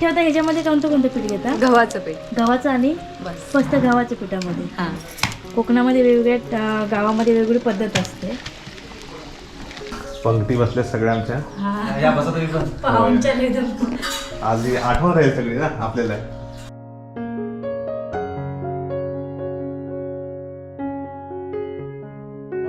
ठेवता ह्याच्यामध्ये कोणतं कोणतं पीठ घेता? गव्हाचं पीठ. गव्हाचं आणि बस. फक्त गव्हाच्या पिठामध्ये. हां. कोकणामध्ये वेगवेगळ्या गावामध्ये वेगवेगळी पद्धत असते. पंक्ती बसल्या सगळ्या आमच्या. पाहुणच्या आज ही आठवण राहील सगळी ना आपल्याला.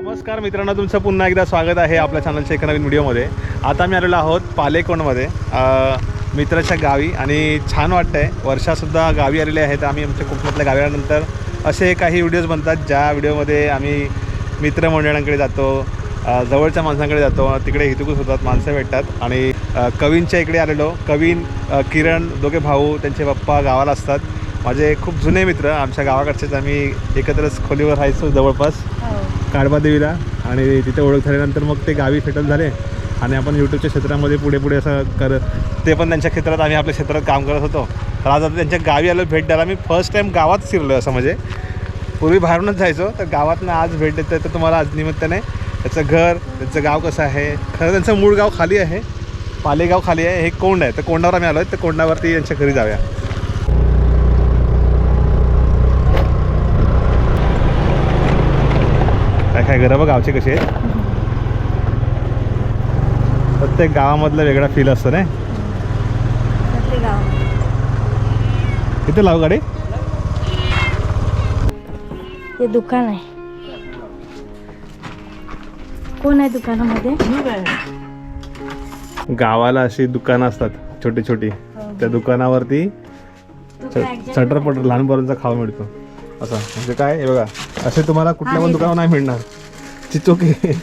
नमस्कार मित्रांनो तुमचं पुन्हा एकदा स्वागत आहे आपल्या चॅनलच्या एका नवीन व्हिडिओमध्ये आता मी आलेलो आहोत पालेकोणमध्ये अं, मित्राच्या गावी आणि छान वाटतंय. वर्षासुद्धा गावी आलेले आहेत. आम्ही आमच्या कोकणातल्या गावी आल्यानंतर असे काही व्हिडिओज बनतात ज्या व्हिडिओमध्ये आम्ही मित्रमंडळांकडे जातो जवळच्या माणसांकडे जातो तिकडे हितुकूस होतात माणसं भेटतात. आणि कवींच्या इकडे आलेलो. कवीन किरण दोघे भाऊ त्यांचे पप्पा गावाला असतात. माझे खूप जुने मित्र आमच्या गावाकडचेच आम्ही एकत्रच खोलीवर राहायचो जवळपास. काळबा देवीला आणि तिथे ओळख झाल्यानंतर मग ते गावी सेटल झाले. आणि आपण यूट्यूबच्या क्षेत्रामध्ये पुढे पुढे असं कर ते पण त्यांच्या क्षेत्रात आम्ही आपल्या क्षेत्रात काम करत होतो. तर आज आता त्यांच्या गावी आलो भेट द्यायला. मी फर्स्ट टाईम गावात शिरलो असं म्हणजे. पूर्वी बाहेरूनच जायचो तर गावातनं आज भेट देतं तर तुम्हाला आज निमित्ताने त्याचं घर त्याचं गाव कसं आहे? खरं त्यांचं मूळ गाव खाली आहे. पालेगाव खाली आहे. हे कोंड आहे. तर कोंडावर आम्ही आलो आहे तर कोंडावरती यांच्या घरी जाऊया. काय काय घरं बघ गावचे कसे आहेत? प्रत्येक गावामधलं वेगळा फील असतं ना किती लावू गाडी. हे दुकान आहे. कोण आहे दुकानामध्ये? गावाला अशी दुकानं असतात छोटी छोटी. त्या दुकानावरती चटर पटर लहान पोरांचा खावा मिळतो. असं. म्हणजे काय? हे बघा. असे तुम्हाला कुठल्या पण दुकानावर नाही मिळणार. चिचोके हे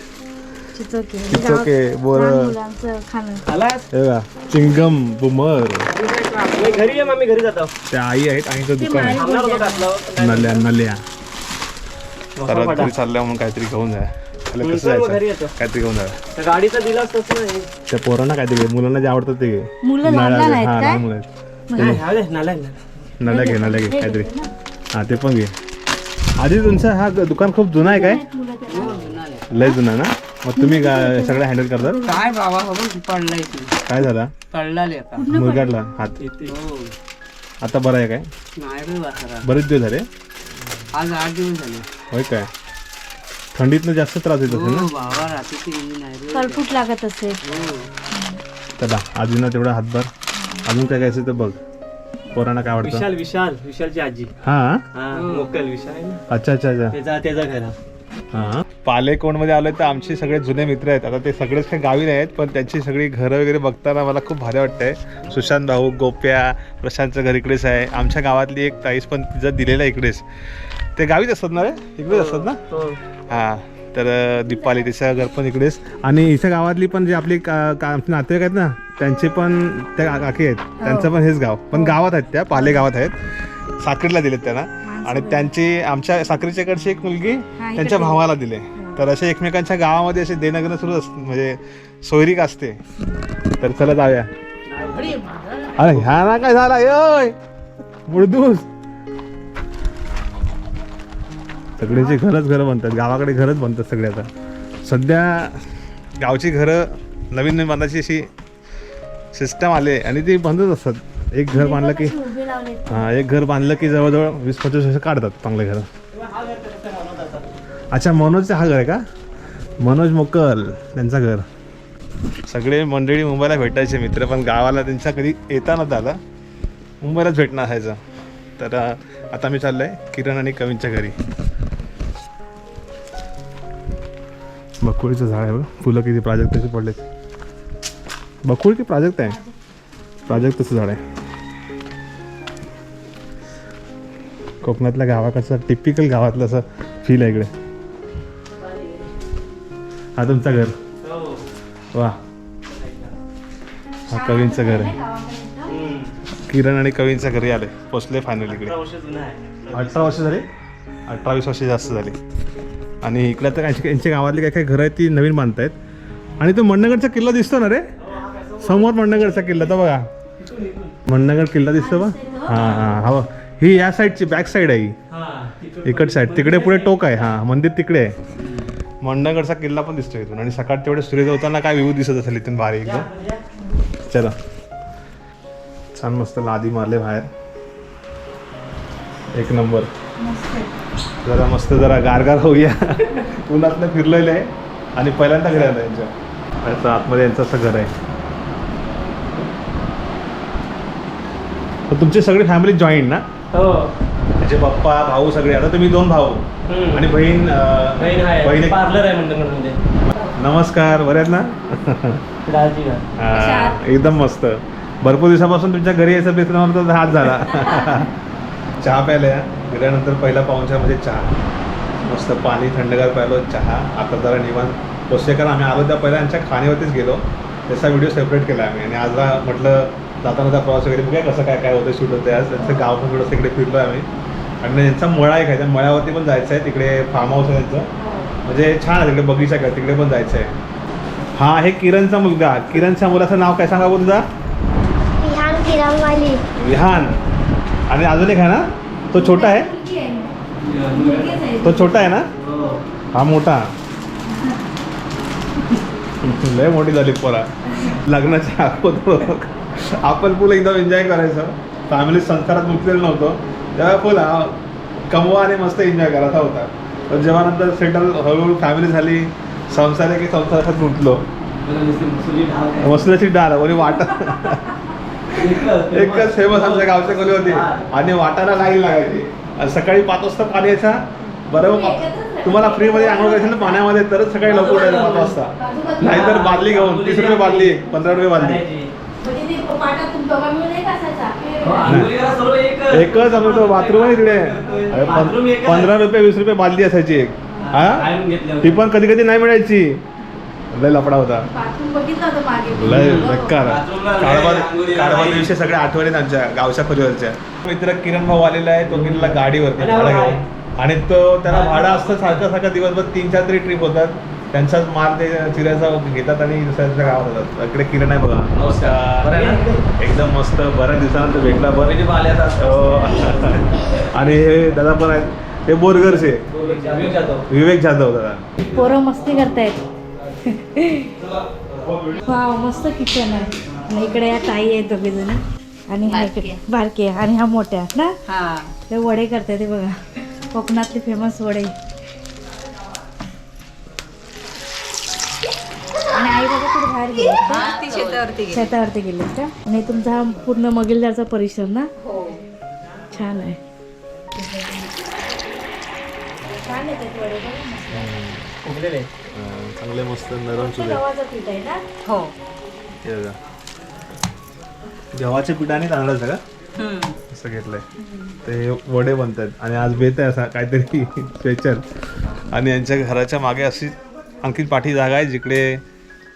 चिचोके चिचोके, गावात बोरं. लहान मुलांचं खाणं. बघा चिंगम बुमर. घरी ये मग मी घरी जातो. त्या आई आहेत आईचं दुकान आहे. थांबणार होतो घातलं नल्या. नल्या परत घरी चालल्या म्हणून काहीतरी घेऊन जाय त्याला कसं नंतर मग घरी जायचं येतो. काहीतरी घेऊन जाय तर गाडीचा दिलास तसं नाही. त्या पोरांना काहीतरी घे. मुलांना जे आवडतं ते घे. मुलं लहान लहान आहेत हा काय? लहान मुलं आहेत. नाही, ह्या दे, नाला आहे ना. नल्या घे नल्या घे काहीतरी. हा ते पण घे. आधी तुमचं हा दुकान खूप जुना आहे काय? लय जुना ना? मग तुम्ही गा- सगळं हँडल करतात काय बाबा बाबा पडलाय तू काय झाला? पडलाले आता. मुरगाडला हात. हो. आता बरं आहे काय? नाही रे वासरा बरेच दिवस झाले? आज आठ दिवस झाले. होय काय? थंडीतनं जास्त त्रास येत असेल ना? हो बाबा रात्रीची गेली नाही रे. फळफूट लागत असेल. हो. चला अजून ना तेवढा हातभार. अजून काय काय असेल तर बघ. पोरांना काय आवडतं? विशाल विशाल विशालची आजी. हा? हा मोकल विशाल. अच्छा अच्छा अच्छा. त्याचा त्याचा घरा. हा? पालेकोणमध्ये आलोय तर आमचे सगळे जुने मित्र आहेत. आता ते सगळेच काही गावी आहेत पण त्यांची सगळी घरं वगैरे बघताना मला खूप भारी वाटतंय. सुशांत भाऊ गोप्या प्रशांतचं घर इकडेच आहे. आमच्या गावातली एक ताईस पण तिचं दिलेलं आहे इकडेच. ते गावीच असतात ना रे? इकडेच असतात ना? तो हा. तर अ, दीपाली तिचं घर पण इकडेच. आणि इथं गावातली पण जे आपली का- का- आमचे नातेवाईक आहेत ना त्यांचे पण त्या काकी आहेत. त्यांचं पण हेच गाव. पण गावात आहेत त्या पाले गावात आहेत. साखरीला दिलेत त्यांना. आणि त्यांची आमच्या साखरीच्याकडची एक मुलगी त्यांच्या भावाला दिले. तर असे एकमेकांच्या गावामध्ये असे देणं सुरू असते म्हणजे सोयरीक असते. तर चला जाऊया. अरे ह्या ना काय झाला? योय मुळदूस सगळ्यांची घरच घरं बनतात गावाकडे घरच बनतात सगळे आता. सध्या गावची घरं नवीन नवीन बांधायची अशी सिस्टम आले आणि ती बंदच असतात. एक घर बांधलं की हा एक घर बांधलं की जवळजवळ वीस पंचवीस वर्ष काढतात चांगले घर. अच्छा मनोजचं हा घर आहे का? मनोज मोकल त्यांचं घर. सगळे मंडळी मुंबईला भेटायचे मित्र पण गावाला त्यांच्या कधी येता नव्हतं आला मुंबईलाच भेटणं असायचं. तर आता मी चाललोय किरण आणि कवींच्या घरी. बकुळीचं झाड आहे बघ. फुलं किती प्राजक्ताचे पडले बकुळ की प्राजक्त आहे? प्राजक्ताचं झाड आहे. कोकणातल्या गावाकडचं टिपिकल गावातलं असं फील आहे इकडे. हा तुमचं घर? वा. हा कवींचं घर आहे. किरण आणि कवींच्या घरी आले पोचले फायनल इकडे. अठरा वर्ष झाली अठरा वीस वर्ष जास्त झाली. आणि इकडे तर काही यांच्या गावातली काय काय घरं आहेत ती नवीन बांधतायत. आणि तो मंडणगडचा किल्ला दिसतो ना रे? समोर मंडणगडचा किल्ला तर बघा. मंडणगड किल्ला दिसतो बा हां हां हा. ही या साईडची बॅक साईड आहे ही. हा इकड साईड तिकडे पुढे टोक आहे. हां मंदिर तिकडे आहे. मंडणगडचा किल्ला पण दिसतो इथून. आणि सकाळ तेवढे सूर्य होताना काय व्ह्यू दिसत असेल इथून भारी एकदम. चला. छान मस्त लादी मारले बाहेर. एक नंबर. जरा मस्त जरा गारगार होऊया. उन्हातनं फिरलेलं आहे. आणि पहिल्यांदा घरी आलं यांच्या याचं आतमध्ये यांचं असं घर आहे. तुमची सगळी फॅमिली जॉईंट ना? हो. म्हणजे पप्पा भाऊ सगळे. आता तुम्ही दोन भाऊ. हम्म. आणि बहीण बहीण एक- पार्लर आहे म्हणलं म्हणजे नमस्कार. बरे आहेत ना? दाजी का? हा, एकदम मस्त. भरपूर दिवसापासून तुमच्या घरी यायचं बेतनावर तर हात झाला. चहा प्यायला गेल्यानंतर पहिला पाहुणच्या म्हणजे चहा. मस्त पाणी थंडगार प्यायलो चहा. आता जरा निवांत बसले कारण आम्ही आलो त्या पहिल्या यांच्या खाणीवरतीच गेलो. त्याचा व्हिडिओ सेपरेट केला आम्ही. आणि आजला म्हटलं जाताना त्या प्रवास वगैरे बघा कसं काय काय होतं शूट होते आज त्यांचं गाव पण थोडंसं इकडे फिरलो आम्ही. आणि त्यांचा मळा एक आहे त्या मळ्यावरती पण जायचं आहे तिकडे फार्म हाऊस आहे त्यांचं. म्हणजे छान आहे तिकडे बगीचा काय तिकडे पण जायचं आहे हा आहे किरणचा मुलगा. किरणच्या मुलाचं नाव काय सांगा तुझा? विहान आणि अजून एक आहे ना? तो छोटा आहे? तो छोटा आहे ना? हो हा मोठा. लय मोठी झाली पोरा. लग्नाच्या अगोदर आपण फुल एकदम एन्जॉय करायचं. फॅमिली संसारात गुंतलेलं नव्हतं. तेव्हा फुल कमवा आणि मस्त एन्जॉय करायचा होता. पण जेव्हा नंतर सेटल हळूहळू फॅमिली झाली संसार की संसारात गुंतलो. मला डाळ वरी वाटा एकच फेमस आमच्या गावच्या खोली होती. आणि वाटाला लाईन लागायची. आणि सकाळी पाच वाजता पाणी यायचा. बरोबर तुम्हाला तुम्हाला फ्रीमध्ये आंघोळ करायचं ना पाण्यामध्ये तरच सकाळी लवकर उठायचं पाच वाजता. नाहीतर बादली घेऊन तीस रुपये बादली पंधरा रुपये बादली. हो, एकच. आम्ही तो बाथरूम आहे. तिकडे. पंधरा रुपये वीस रुपये बादली असायची एक. हा? ती पण कधी कधी नाही मिळायची. लय लफडा होता. बाथरूम बघितलं होतं मागे. लय हो. बेकार. आंघोळी काढवा करायची. दिवशी सगळ्या आठवणी आमच्या गावच्या खोलीवरच्या मित्र किरण भाऊ आलेला आहे तो गेलेला गाडीवरती. भाडं घेऊन. आणि तो त्याला भाडं असतं सारखं सारखं दिवसभर तीन चार तरी ट्रिप होतात. त्यांचाच माल ते चिऱ्याचा घेतात आणि दुसऱ्या गावात जातात. इकडे किरण आहे बघा. नमस्कार. एकदम मस्त बऱ्याच दिवसानंतर भेटला बरं. असतो. हो. आणि हे दादा पण आहेत. हे बोरगरचे. विवेक जाधव. दादा. पोरं मस्ती करतायत. वाव मस्त किचन आहे. आणि इकडे या ताई आहेत दोघे जणी आणि हा इकडे बारके आणि हा मोठ्या ना? हा. ते वडे करताय ते बघा. कोकणातले फेमस वडे. बाहेर गेले हा, ती शेतावरती गेली. शेतावरती का आणि तुमचा हा पूर्ण मगिलदारचा परिसर ना? छान आहे. छान येतात वडे बघा. मस्त. उगलेले. चांगले मस्त नरम ते गव्हाचं पीठ आहे ना? हो. हे बघा. गव्हाच्या पिठाने तांदळाचं का? हम्म. असं घेतलंय. ते वडे बनतात. आणि आज बेत आहे असा काहीतरी स्पेशल आणि यांच्या घराच्या मागे अशी आणखी पाठी जागा आहे जिकडे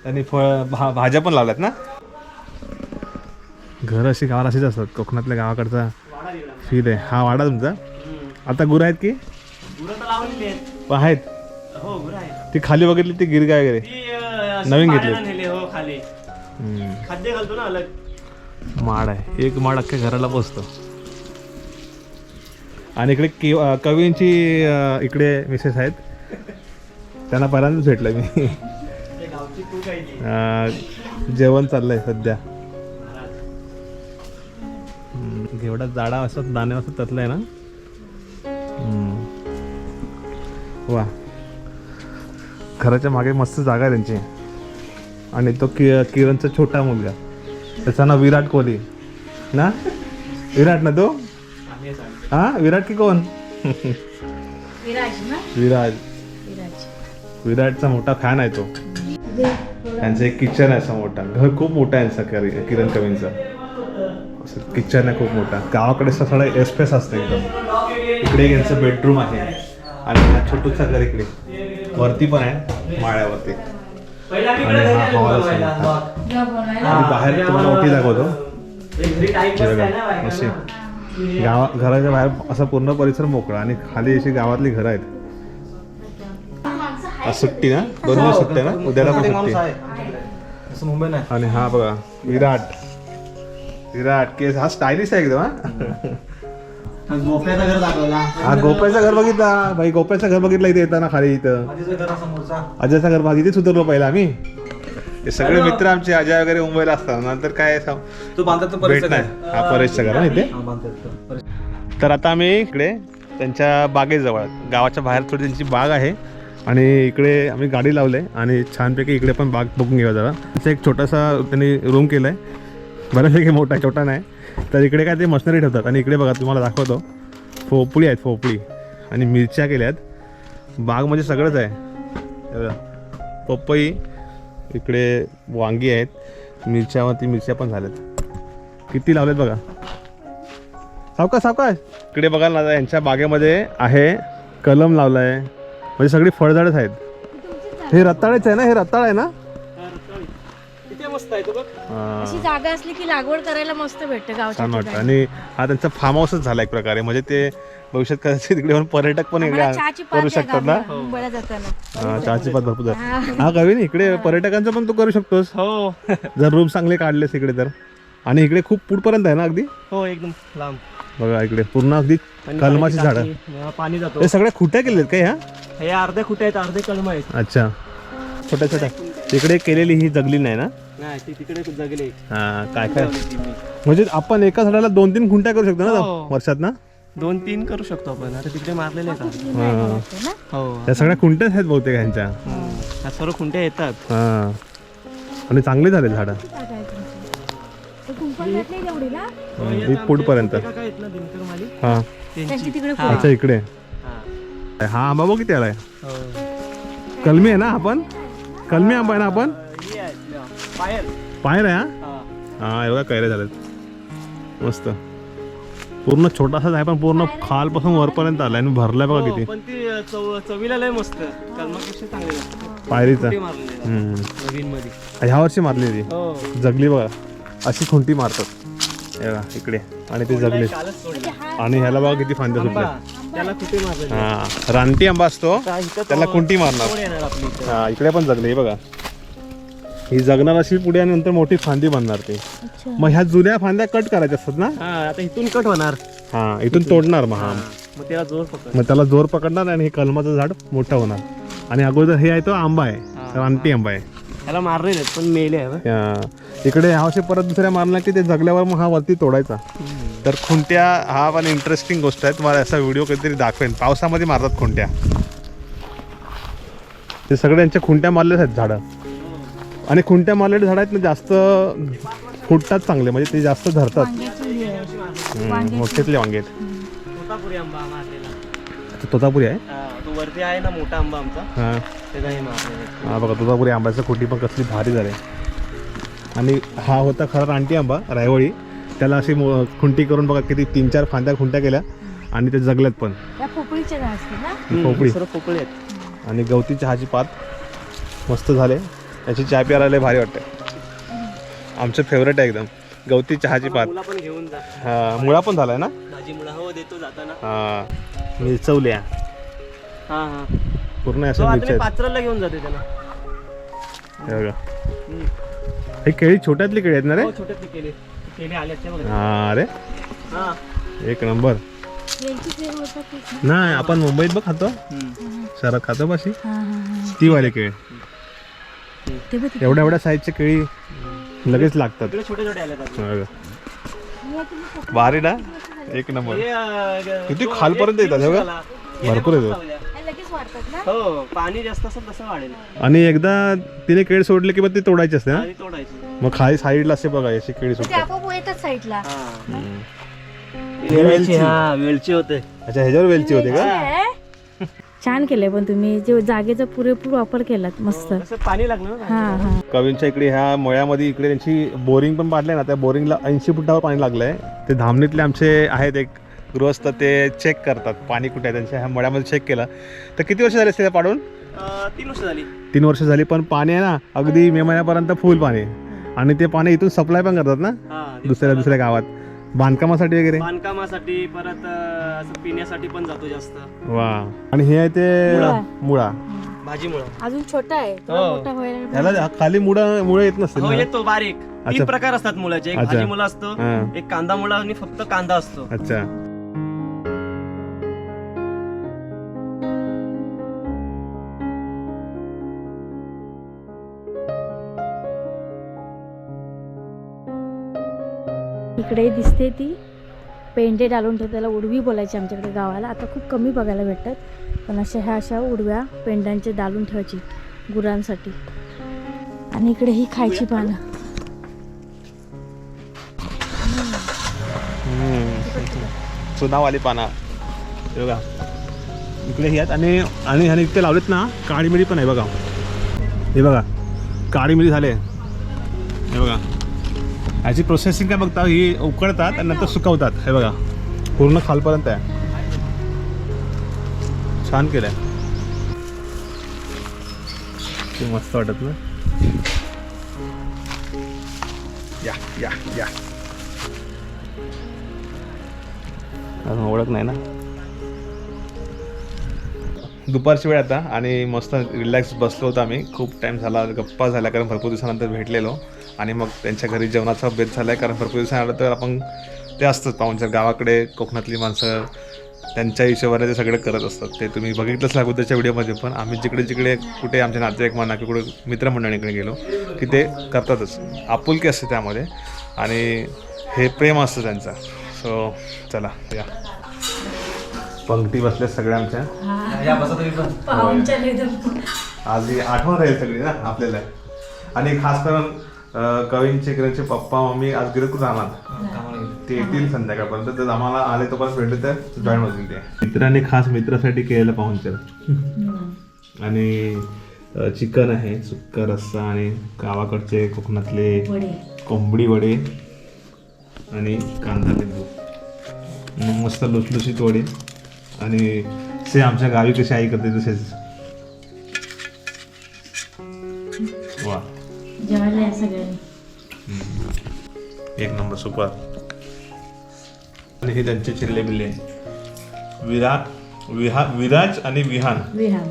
त्यांनी फळ भा भाज्या पण लावल्यात ना? घर अशी गावाला अशीच असतात. कोकणातल्या गावाकडचा फील आहे. हा वाडा तुमचा? आता गुरं आहेत की. पण आहेत? हो, गुरं आहेत. ती खाली बघितली ती गिरगाय वगैरे. नवीन घेतली. हो, खाली. हम्म. खाद्य घालतो ना अलग. माड आहे. एक माड अख्ख्या घराला बसतो. आणि इकडे कि कवींची इकडे मिसेस आहेत. त्यांना पहिल्यांदाच भेटलं मी. जेवण चाललंय सध्या. घेवडा जाडा असं दाणे असं ततलंय ना. वा. घराच्या मागे मस्त जागा आहे त्यांची. आणि तो कि किरणचा छोटा मुलगा. त्याचं नाव विराट कोहली. ना? विराट ना तो? हे? विराट की कोण? विराज ना? विराट विराज. विराटचा मोठा फॅन आहे तो. त्यांचं एक किचन आहे असं मोठा घर खूप मोठं आहे यांचं करी- किरण कवींचं असं किचन आहे खूप मोठा गावाकडे असं सगळं एस्पेस असतं एकदम इकडे एक यांचं बेडरूम आहे आणि हा छोटूचं घर इकडे वरती पण आहे माळ्यावरती आणि हा जायचो hall बनवायला. असेल. मग. जेव्हा बनवायला हा, आणि बाहेर तुम्हाला ओटी दाखवतो. अशी. गावा घराच्या बाहेर असा पूर्ण परिसर मोकळा आणि खाली अशी गावातली घरं आहेत आज सुट्टी ना? दोन दिवस सुट्टी ना? उद्याला पण सुट्टी तसं मुंबई नाही आणि हा बघा विराट. विराट केस हा स्टायलिश आहे एकदम हा. गोप्याचं घर दाखवला. हा गोप्याचं घर बघितला. भाई गोप्याचं घर बघितलं इथे येताना खाली इथं. अजयचं घर बघ इथेच उतरलो पहिला आम्ही. हे सगळे मित्र आमचे अजय वगैरे मुंबईला असतात नंतर काय तू बांधतात तो भेट नाही. हा परेशचा घर ना इथे. तर आता आम्ही इकडे त्यांच्या बागेजवळ गावाच्या बाहेर थोडी त्यांची बाग आहे. आणि इकडे आम्ही गाडी लावले आणि छानपैकी इकडे पण बाग बघून घेऊया जरा. तिथे एक छोटासा त्यांनी रूम केला आहे बऱ्यापैकी मोठा आहे, छोटा नाही. तर इकडे काय ते मशनरी ठेवतात. आणि इकडे बघा तुम्हाला दाखवतो. फोपळी आहेत फोपळी. आणि मिरच्या केल्या आहेत बाग म्हणजे सगळंच आहे. पपई इकडे वांगी आहेत. मिरच्यावरती मिरच्या पण झाल्यात. किती लावलेत बघा. सावकाश सावकाश. इकडे बघाल ना यांच्या बागेमध्ये आहे. कलम लावलाय. म्हणजे सगळी फळझाडच आहेत. हे रताळेच आहे ना? हे रताळ आहे ना? किती मस्त आहे तो बघ. हा, अशी जागा असली की लागवड करायला मस्त भेटतं छान वाटतं. आणि हा त्यांचा फार्म हाऊसच झाला एक प्रकारे. म्हणजे ते भविष्यात कदाचित तिकडे येऊन पर्यटक पण इकडे आम्हाला चहाची करू द्या शकतात ना? गावाला, मुंबईला जाताना. हा, चहाची पात भरपूर झाली. हा. कवी इकडे पर्यटकांचं पण तू करू शकतोस. हो. जर रूम चांगले काढलेस इकडे तर. आणि इकडे खूप पुढपर्यंत आहे ना अगदी? हो एकदम लांब. बघा इकडे पूर्ण अगदी कलमाची झाडं. हा, पाणी जातो. हे सगळ्या खुट्या केलेत काय ह्या हे अर्धे कुठे आहेत अर्धे कलम आहेत. अच्छा. छोट्या छोट्या. तिकडे केलेली ही जगली नाही ना तिकडे जगले हा काय काय? म्हणजे आपण एका झाडाला दोन तीन खुंट्या करू शकतो ना हो. वर्षात ना? दोन तीन करू शकतो आपण. आता तिकडे मारलेले आहेत अर्धे. हा. हो. त्या सगळ्या खुंट्याच आहेत बहुतेक. ह्या सर्व खुंट्या येतात. हा. आणि चांगली झाले झाडं. ही पुढपर्यंत. ते काय आहेत ना दिनकर माली हा. त्यांची तिकडे हा. अच्छा इकडे. हा. हा आंबा बघ किती आलाय. हो. कलमी आहे ना आपण? कलमी आंबा आहे ना आपण? ही आहे हा. हा? हा. एवढ्या कैऱ्या झाल्यात. मस्त. पूर्ण छोटासाच आहे पण पूर्ण खालपासून वरपर्यंत आलाय आणि भरलाय बघा हो, किती. पण ती अ, चव चवीला लय मस्त. कलमापेक्षा चांगली. लागते. पायरीचा. नवीन मध्ये ह्या वर्षी मारली ती जगली बघा. अशी खुंटी मारतात. बघा इकडे. आणि ते जगले. आणि ह्याला बघा किती फांद्या सुटल्या. हा रानटी आंबा असतो. त्याला कुंटी मारणार. हा इकडे पण जगले हे बघा. ही जगणार अशी पुढे आणि नंतर मोठी फांदी बनणार ती. मग ह्या जुन्या फांद्या कट करायच्या असतात ना? हा आता इथून कट होणार. हा इथून तोडणार मग हा. मग त्याला जोर पकड मग त्याला जोर पकडणार आणि हे कलमाचं झाड मोठं होणार. आणि अगोदर हे आहे तो आंबा आहे रानटी आंबा आहे. त्याला मारले नाहीत पण मेले आहे. इकडे ह्या वर्षी परत दुसऱ्या मारला की ते जगल्यावर मग हा वरती तोडायचा. तर खुंट्या हा पण इंटरेस्टिंग गोष्ट आहे. तुम्हाला असा व्हिडिओ कधीतरी दाखवेन. पावसामध्ये मारतात खुंट्या. ते सगळे यांच्या खुंट्या मारलेच आहेत झाडं. आणि खुंट्या मारलेले झाड आहेत ना जास्त फुटतात चांगले. म्हणजे ते जास्त धरतात. हम्म, मोठेतले वांगे आहेत. तोतापुरी आंबा मारलेला. आता तोतापुरी आहे? हा, तो वरती आहे ना मोठा आंबा आमचा. हां. हा बघा तुझापुरी आंब्याचं खोटी पण कसली भारी झाली. आणि हा होता खरा रानटी आंबा रायवळी. त्याला अशी मो- खुंटी करून बघा किती तीन चार फांद्या खुंट्या केल्या. आणि ते जगल्यात पण. त्या पोपळीच्या असते ना? पोपळी सर्व पोकळी आहेत. आणि गवती चहाची पात. मस्त झाले. याची चहा प्यायला लय भारी वाटते. आमचं फेवरेट आहे एकदम. गवती चहाची पात. मुला पण घेऊन जा. हा मुळा पण झालाय ना? भाजी मुळा. हो देतो जाताना. हा. मिरचवल्या हा हा. पूर्ण असं मिरच्या आहेत. पात्राला घेऊन जाते त्याला. हे बघा. हम्म. हे केळी छोट्यातली केळी आहेत ना रे? हो छोट्यातले केले केले आले ते बघा. हा अरे हा. एक नंबर. प्रेम होता. नाही आपण मुंबईत बघ खातो. शहरात खातो बशी हा, हा, हा. ती वाले केळी. ते बघ तिथे. एवढ्या एवढ्या साईजच्या केळी लगेच लागतात. इकडे छोटे छोटे आले आता. हा बघा. भारी ना? एक नंबर. किती खालपर्यंत येतात, हे बघा. भरपूर येतो. लावल्या. हे लगेच वाढतात ना? हो पाणी जास्त असेल तसं वाढेल. आणि एकदा तिने केळी सोडले की मग ती तोडायची असते ना? तोडायची. मग खाली साईडला असे बघा अशी केळी मग ते सुटतात. आपोआप येतात साईडला. हा. वेलची. वेलची. हा वेलची होते. अच्छा ह्याच्यावर वेलची होते का? छान केलंय पण तुम्ही जे जागेचा पुरेपूर वापर केलात मस्त. तसं पाणी लागलं हा हा. कवींच्या इकडे ह्या मळ्यामध्ये इकडे त्यांची बोरिंग पण पाडले ना त्या बोरिंगला ऐंशी फुटावर पाणी लागलंय. ते धामणीतले आमचे आहेत एक गृहस्थ ते चेक करतात पाणी कुठे आहे त्यांच्या. ह्या मळ्यामध्ये चेक केलं. तर किती वर्ष झाले असते पाडून? तीन वर्ष झाली. तीन वर्ष झाली पण पाणी आहे ना अगदी मे महिन्यापर्यंत फुल पाणी. आणि ते पाणी इथून सप्लाय पण करतात ना हा दुसऱ्या दुसऱ्या गावात. बांधकामासाठी वगैरे बांधकामासाठी परत अं, असं पिण्यासाठी पण जातो जास्त वा आणि हे आहे ते मुळा. भाजी मुळा अजून छोटा आहे थोडा हो. मोठा खाली मुळा मुळे येत नसतील हो ना? येतो बारीक अच्छा. तीन प्रकार असतात मुलाचे एक अच्छा. भाजी मुला असतो हा. एक कांदा मुळा आणि फक्त कांदा असतो अच्छा इकडे दिसते ती. पेंडे डालून ठेवते त्याला उडवी बोलायची आमच्याकडे गावाला. आता खूप कमी बघायला भेटतात. पण अशा ह्या अशा उडव्या पेंड्यांचे डालून ठेवायची गुरांसाठी. आणि इकडे ही खायची पानं. चुनावाली पाना. हे बघा. इकडे ही आहेत. आणि आणि ह्याने इथे लावलेत ना काळी मिरी पण आहे बघा. हे बघा. काळी मिरी झाले. ह्याची प्रोसेसिंग काय बघता ही उकडतात आणि नंतर सुकवतात. हे बघा पूर्ण खालपर्यंत आहे. छान केलं आहे ते मस्त वाटत ना? या या या. अजून ओळख नाही ना? दुपारची वेळ आता आणि मस्त रिलॅक्स बसलो होतो आम्ही. खूप टाईम झाला गप्पा झाल्या कारण भरपूर दिवसानंतर भेटलेलो. आणि मग त्यांच्या घरी जेवणाचा बेत झाला आहे कारण भरपूर दिवसानंतर आपण ते असतात पाहुणच्या गावाकडे कोकणातली माणसं त्यांच्या हिशोबाने ते सगळे करत असतात. ते तुम्ही बघितलंच लागू त्याच्या व्हिडिओमध्ये पण आम्ही जिकडे जिकडे कुठे आमचे नातेवाईक म्हणा की कुठे मित्रमंडळीकडे गेलो की ते करतातच. आपुलकी असते त्यामध्ये आणि हे प्रेम असतं त्यांचं. सो चला या. पंक्ती बसल्या सगळ्या आमच्या. आज ही आठवण राहील सगळी ना आपल्याला. आणि खास करून कवींचे किरणचे पप्पा मम्मी आज गेले कुठं राहणार ते येतील संध्याकाळपर्यंत. तर आम्हाला आले तोपर्यंत भेटले तर जॉईन होतील ते. मित्राने खास मित्रासाठी केलेलं पाहुणचार. आणि चिकन आहे सुक्का रस्सा आणि गावाकडचे कोकणातले वडे. कोंबडी वडे आणि कांदा लिंबू. मग मस्त लुसलुशीत वडे. आणि से आमच्या गावी कशी आई करते तसेच. जेवायला या सगळ्यांनी. एक नंबर सुपर. आणि हे त्यांचे चिल्ले बिल्ले विरा विहा विराज आणि विहान. विहान.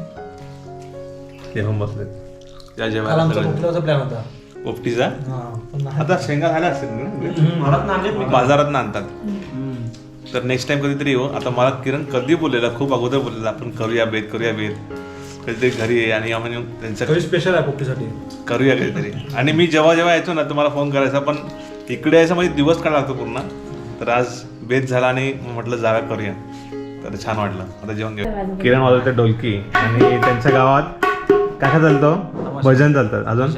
ते पण बसले त्या काल जेवायला आमचा सगळे. कुठल्याचा प्लॅन होता? पोपटीचा हा, पण नाही. आता शेंगा झाल्या असतील ना? बाजारात आणतात. हम्म. तर नेक्स्ट टाइम कधीतरी येऊ आता मला किरण कधी बोललेला? खूप अगोदर बोललेला. आपण करूया बेत करूया बेत कधीतरी घरी ये आणि आम्ही त्यांचं घरी स्पेशल आहे पोपटीसाठी करूया काहीतरी आणि मी जेव्हा जेव्हा यायचो ना तुम्हाला फोन करायचा पण इकडे यायचं म्हणजे दिवस काढा लागतो पूर्ण. तर आज बेत झाला आणि मग म्हटलं जागा करूया. तर छान वाटलं. आता जेवण घेऊ. किरण वाजवते डोलकी आणि त्यांच्या गावात काय काय चालतं? भजन चालतं. अजून?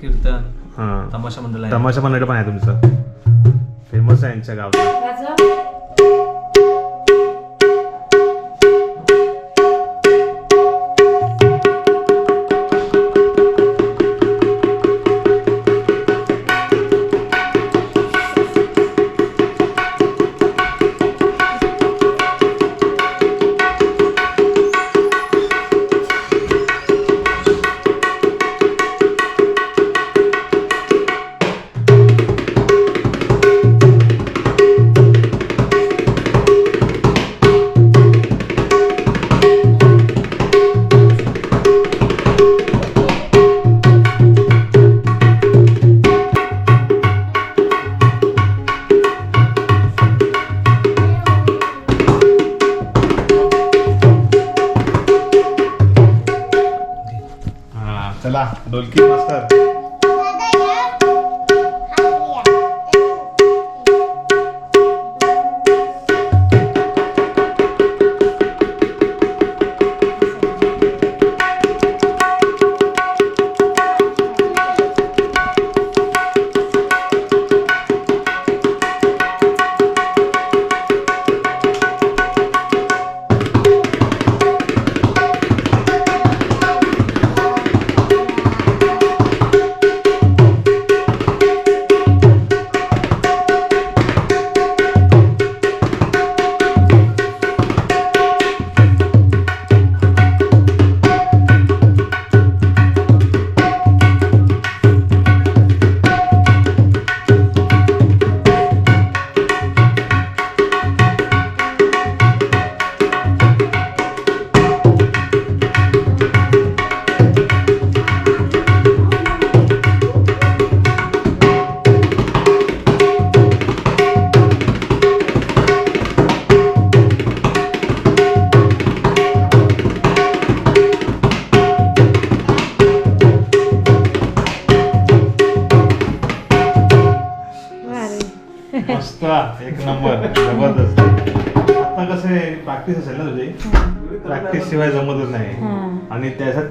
कीर्तन. हां. तमाशा मंडळ तमाशा पण पण आहे तुमचं. फेमस आहे यांच्या गावात. डोलकी मास्तर एक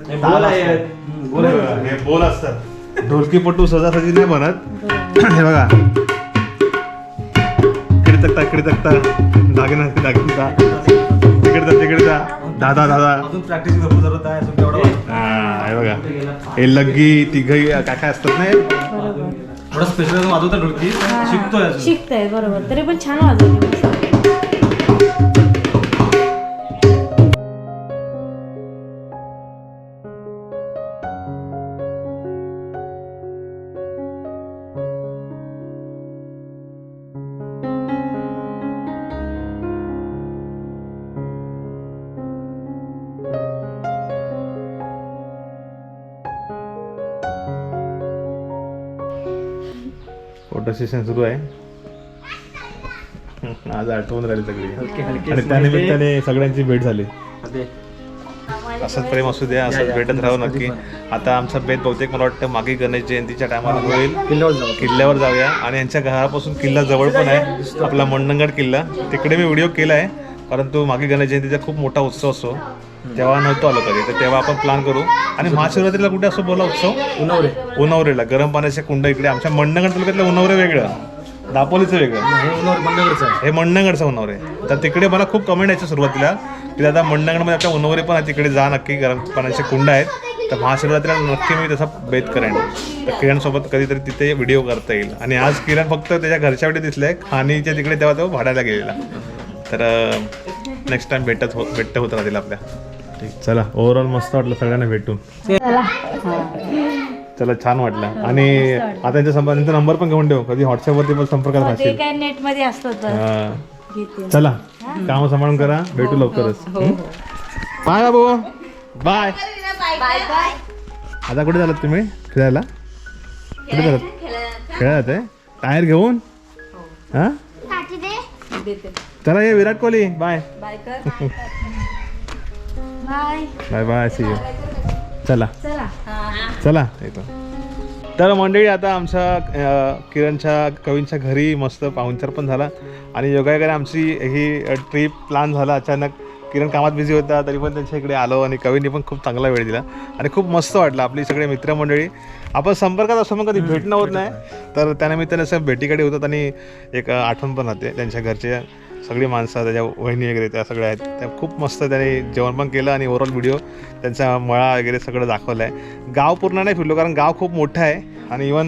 हे ताल बोल आहे. असतात. हम्म, बोल आहे. बघा, हे बोल असतात ढोलकीपटू सहजासहजी नाही बनत हे बघा. इकडे तकता इकडे तकता. दागिना दागिना तिकडे जा तिकडे जा. दादा दादा. अजून प्रॅक्टिस भरपूर जरूरत आहे अजून तेवढं हा हे बघा. हे लग्गी तिघही काय काय असतात नाही? बरोबर. थोडं स्पेशल वाजवतं ढोलकी हां. शिकतोय अजून. शिकतंय बरोबर. तरी पण छान वाजवते. फोटो सेशन सुरू आहे. आज आठवण राहिली सगळी. आणि smiley. त्यानिमित्ताने सगळ्यांची भेट झाली. असंच प्रेम असू द्या असंच भेटत राहू नक्की. आता आमचा बेत बहुतेक मला वाटतं मागे गणेश जयंतीच्या टायमाला होईल. किल्ल्यावर जाऊया. आणि यांच्या घरापासून किल्ला जवळ पण आहे. आपला मंडणगड किल्ला. तिकडे मी व्हिडिओ केला आहे परंतु मागे गणेश जयंतीचा खूप मोठा उत्सव असतो. तेव्हा नव्हतो आलो कधी. तर तेव्हा आपण प्लॅन करू. आणि महाशिवरात्रीला कुठे असतो बोला उत्सव? उन्हावरे उन्हावरेला गरम पाण्याचे कुंड इकडे. आमच्या मंडणगड तालुक्यातलं उन्हावरे वेगळं. दापोलीचं वेगळं. हे मंडणगडचं उन्हावरे तर तिकडे मला खूप कमेंट यायच्या सुरुवातीला की दादा मंडणगडमध्ये आपल्या उन्हावरे पण आहे तिकडे जा नक्की. गरम पाण्याचे कुंड आहेत. तर महाशिवरात्रीला नक्की मी तसा बेत करेन. तर किरणसोबत कधीतरी तिथे व्हिडिओ करता येईल. आणि आज किरण फक्त त्याच्या घरच्या वेळी दिसले. खाणीच्या तिकडे तेव्हा तो भाड्याला गेलेला. तर नेक्स्ट टाइम भेटत हो भेटत होत राहतील आपल्या. ठीक चला ओव्हरऑल मस्त वाटलं सगळ्यांना भेटून. चला. छान वाटलं. आणि आता त्यांच्या संपर्क त्यांचा नंबर पण घेऊन ठेव. कधी व्हॉट्सअपवरती पण संपर्कात ते राहशील. काय नेटमध्ये असतं तर हा. घेते. चला काम सांभाळून करा. भेटू लवकरच. हं? बाय बाबू बाय. आता कुठे झालात तुम्ही? फिरायला कुठे झालात? खेळायला जाते टायर घेऊन? हा. चला ये Virat Kohli. Bye. Bye bye. Bye see you चला. चला. चला येतो. तर मंडळी आता आमच्या किरणच्या कवींच्या घरी मस्त पाहुणचार पण झाला. आणि योगायोगाने आमची ही ट्रिप प्लॅन झाला. अचानक किरण कामात बिझी होता तरी पण त्यांच्या इकडे आलो आणि कवींनी पण खूप चांगला वेळ दिला. आणि खूप मस्त वाटलं आपली सगळे मित्रमंडळी. आपण संपर्कात असतो मग कधी भेटणं होत नाही. तर त्यानिमित्ताने असं भेटीकडे होतात आणि एक आठवण पण राहते त्यांच्या घरचे. सगळी माणसं त्याच्या वहिनी वगैरे त्या सगळ्या आहेत. त्या खूप मस्त त्याने जेवण पण केलं आणि ओव्हरऑल व्हिडिओ त्यांचा मळा वगैरे सगळं दाखवलं आहे गाव पूर्ण नाही फिरलो कारण गाव खूप मोठं आहे आणि इवन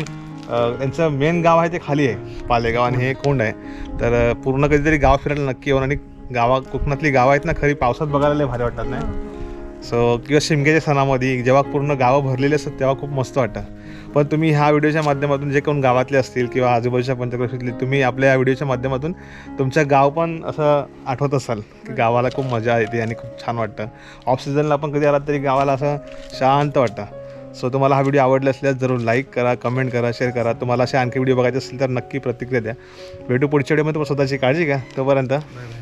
त्यांचं मेन गाव आहे ते खाली आहे पालेगाव आणि हे कोंड आहे. तर पूर्ण कधीतरी गाव फिरायला नक्की येऊन आणि गावा कोकणातली गावं आहेत ना खरी पावसात बघायला लय भारी वाटतात नाही? सो किंवा शिमग्याच्या सणामध्ये जेव्हा पूर्ण गावं भरलेली असतात तेव्हा खूप मस्त वाटतं. पण तुम्ही ह्या व्हिडिओच्या माध्यमातून जे कोण गावातले असतील किंवा आजूबाजूच्या पंचक्रोशीतले तुम्ही आपल्या या व्हिडिओच्या माध्यमातून तुमचं गाव पण असं आठवत असाल की गावाला खूप मजा येते आणि खूप छान वाटतं. ऑफ सीझनला पण कधी आलात तरी गावाला असं शांत वाटतं. सो तुम्हाला हा व्हिडिओ आवडला असल्यास जरूर लाईक करा कमेंट करा शेअर करा. तुम्हाला असे आणखी व्हिडिओ बघायचे असतील तर नक्की प्रतिक्रिया द्या. भेटू पुढच्या व्हिडिओमध्ये स्वतःची काळजी घ्या. तोपर्यंत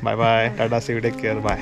bye bye Tata see take care bye